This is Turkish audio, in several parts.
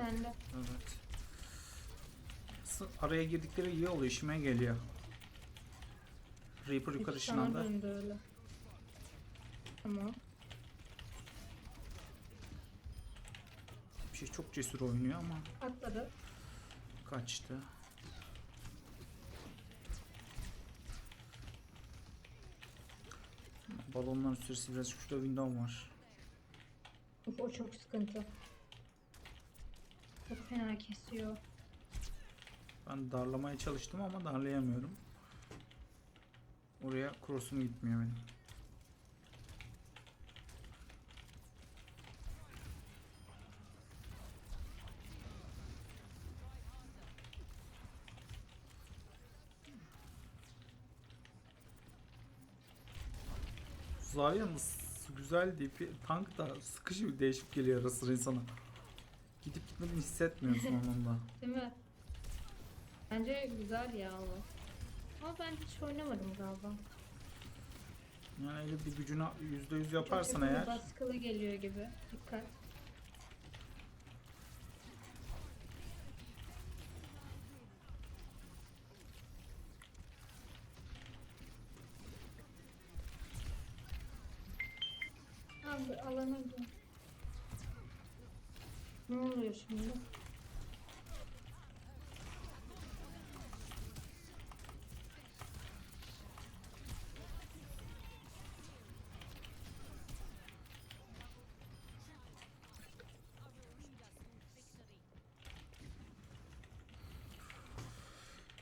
sende. Evet. Araya girdikleri iyi oluyor. işime geliyor. Reaper yukarı Peki, sana ışınlandı. döndü öyle. Tamam. Bir şey çok cesur oynuyor ama Atladı. kaçtı. Balonların süresi biraz şurada window var. O çok sıkıntı. Fena kesiyor. Ben darlamaya çalıştım ama darlayamıyorum. Oraya cross'um gitmiyor benim. Zarya'nız güzel deyip tank da sıkıcı bir değişik geliyor ara sıra insana. Gidip gitmediğini hissetmiyorsun onunla. Değil mi? Bence güzel ya o. Ama ben hiç oynamadım galiba. Yani öyle bir gücünü %100 Çok yaparsan eğer Baskılı geliyor gibi. Dikkat. Abi alana oluyor şimdi?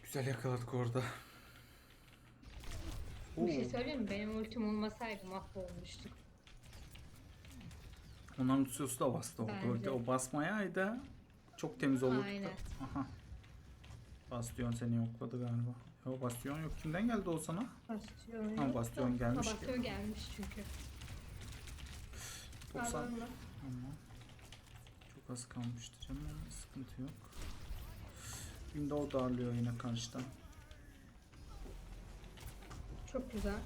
güzel yakaladık orada. Bir şey söyleyeyim mi? Benim ultim olmasaydı mahvolmuştuk. Onların Lucius'u da bastı orada. O basmayaydı çok temiz olurdu. Aynen. Aha. Bastion seni yokladı galiba. Yok Bastion yok. Kimden geldi o sana? Bastion Ha, yok Bastion da- gelmiş Ha. Bastion gelmiş çünkü. 90. Pardon da. Tamam. Çok az kalmıştı canım ama sıkıntı yok. Window darlıyor yine karşıdan. Çok güzel.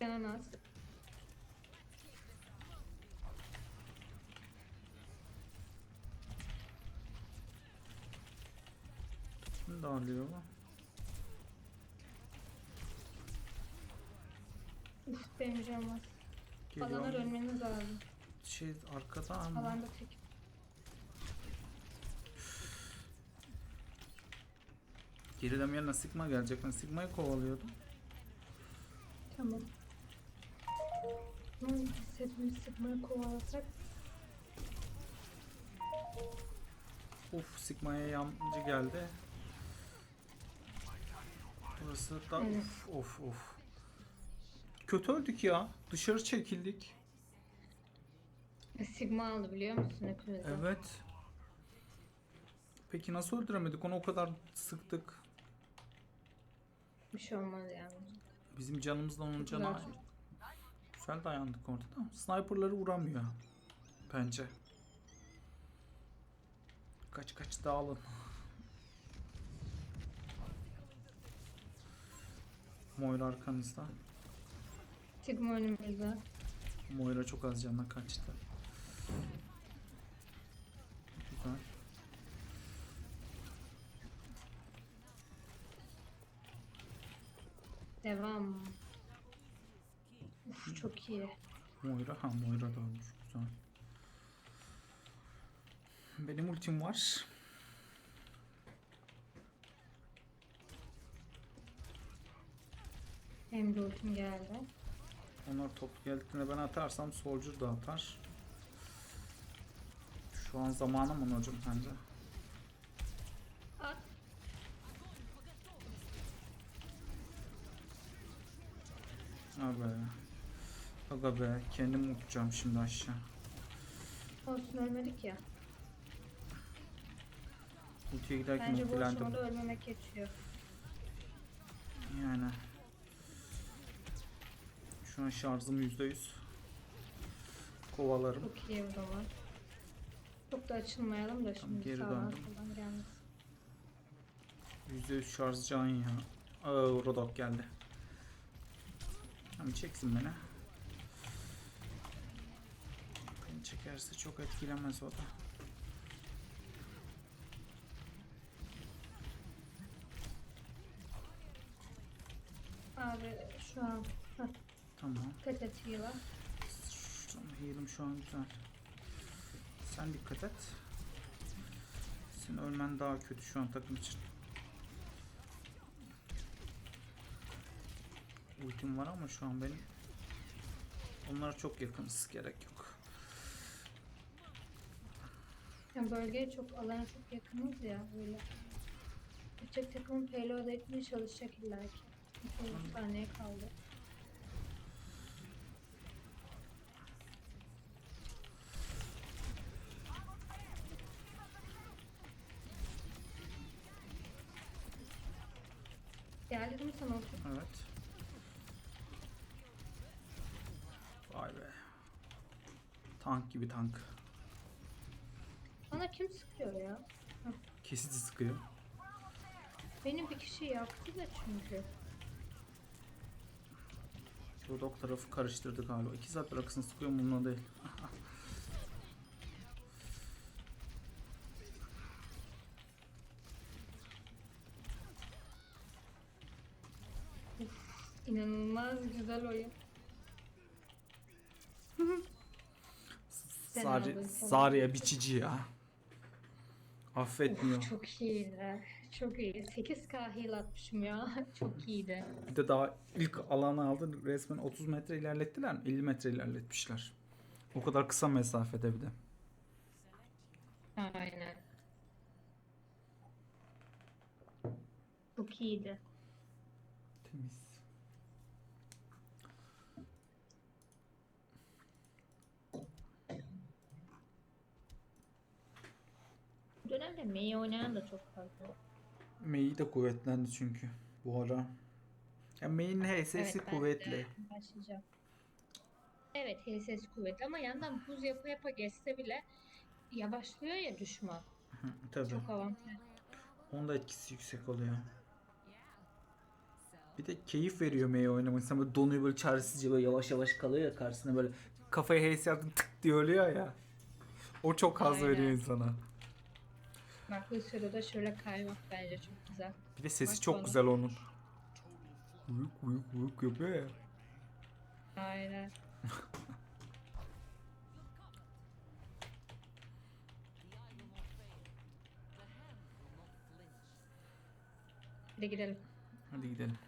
Canan az. Kim darlıyor bu? Uf benim canım az. Alana Geliyor. dönmeniz lazım. Şey arkada ama. Alanda tek. Geriden yerine Sigma gelecek. Ben Sigma'yı kovalıyordum. Tamam. Ne hissetmeyi sıkmayı kovalasak. Uf Sigma'ya yancı geldi. Burası da Evet. uf of of. Kötü öldük ya. Dışarı çekildik. Sigma aldı biliyor musun hepimizi? Evet. Peki nasıl öldüremedik? Onu o kadar sıktık. Bir şey olmaz yani. Bizim canımızla onun canı. Güzel dayandık orada da. Sniperları vuramıyor. Bence. Kaç kaç dağılın. Moira arkanızda. Sigma önümüzde. Moira çok az canına kaçtı. Güzel. Devam. Uf çok iyi. Moira ha Moira da ölmüş. Güzel. Benim ultim var. Hem de ultim geldi. Onlar toplu geldiklerinde ben atarsam Soldier da atar. Şu an zamanı mı hocam bence? At. Be. Aga be. Kendim uçacağım şimdi aşağı. Olsun ölmedik ya. Ultiye giderken Bence bu ultilendim. aşamada ölmemek geçiyor. Yani. Şu an şarjım %100. Kovalarım. Çok iyi zaman. Çok da açılmayalım da şimdi geri döndüm. soldan gelmesin. %100 şarj can ya. Aa, Rodok geldi. Tamam çeksin beni. çekerse çok etkilemez o da. Abi şu an Tamam. dikkat et heal'a. Tamam heal'ım şu an güzel. Sen dikkat et. Senin ölmen daha kötü şu an takım için. Ultim var ama şu an benim. Onlara çok yakınız. Gerek yok. Yani bölgeye çok alana çok yakınız ya böyle. Küçük takım payload etmeye çalışacak illa ki. 2 saniye kaldı. Geldi değil mi sana ulti? Evet. Vay be. Tank gibi tank. Bana kim sıkıyor ya? Kesiti sıkıyor. Beni bir kişi yaktı da çünkü. Rodok tarafı karıştırdı galiba. İki saat bırakısın sıkıyor mu bununla değil. İnanılmaz güzel oyun. Sen Sari. Zarya biçici ya. Affetmiyor. Of, çok iyiydi. Çok iyi. 8K heal atmışım ya. Çok iyiydi. Bir de daha ilk alanı aldı resmen 30 metre ilerlettiler mi? 50 metre ilerletmişler. O kadar kısa mesafede bir de. Aynen. Çok iyiydi. Temiz. Dönemde Mei oynayan da çok fazla. Mei de kuvvetlendi çünkü bu ara. Ya Mei'nin HS'si Evet, kuvvetli. Başlayacağım. Evet HSS kuvvetli ama yandan buz yapa yapa geçse bile yavaşlıyor ya düşman. Hı, Tabii. Çok avantaj. Onun da etkisi yüksek oluyor. Bir de keyif veriyor Mei oynamak. İnsan böyle donuyor böyle çaresizce böyle yavaş yavaş kalıyor ya karşısına böyle kafaya HS yaptın tık diye ölüyor ya. O çok haz Aynen. veriyor insana. Bu sırada şöyle kaymak bence çok güzel. Bir de sesi Bak çok bana. güzel onun. Uyuk uyuk uyuk yapıyor ya. Aynen. Hadi gidelim. Hadi gidelim.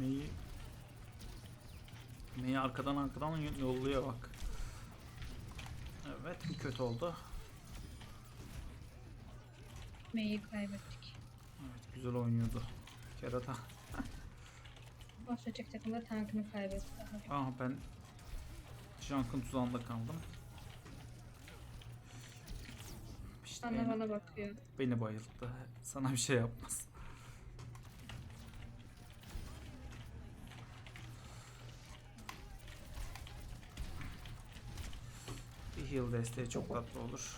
Neyi Neyi arkadan arkadan yolluyor bak. Evet bu kötü oldu. Mei'yi kaybettik. Evet güzel oynuyordu. Kerata. Başlayacak takımda tankını kaybetti. Ah ben Junk'ın tuzağında kaldım. İşte Bana beni, bana bakıyor. beni bayılttı. Sana bir şey yapmaz. Heal desteği çok tatlı olur.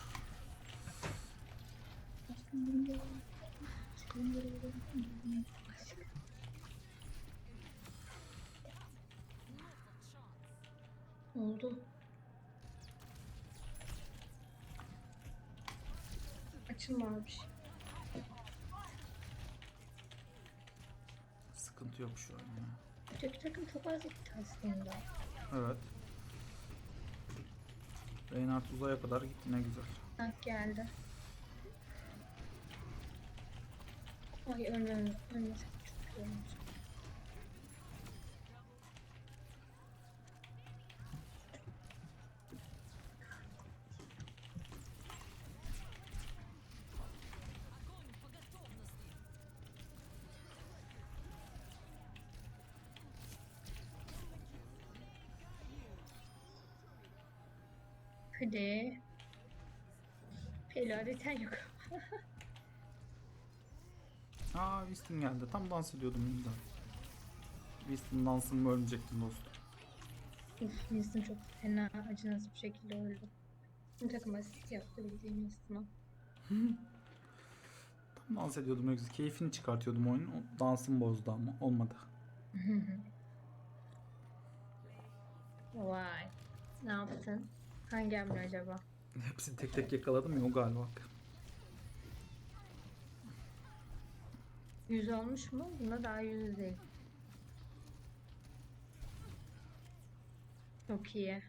Oldu. Açılma abi. Sıkıntı yok şu an ya. Öteki takım çok az gitti aslında. Evet. Reinhardt uzaya kadar gitti ne güzel. Tank geldi. Ay ölmem, ölmesek çok iyi. Hadi. Helal eten yok. Aa Winston geldi. Tam dans ediyordum yüzden. Winston dansımı bölmeyecektim dostum. Uf, Winston çok fena acınası bir şekilde öldü. Bir takım asist yaptı bildiğim Winston'a. Tam dans ediyordum yoksa keyfini çıkartıyordum oyunun. O Dansım bozdu ama olmadı. Vay. Ne yaptın? Hangi hamle acaba? Hepsini tek tek yakaladım ya o galiba. Yüz olmuş mu? Bunda daha yüz değil. Çok iyi.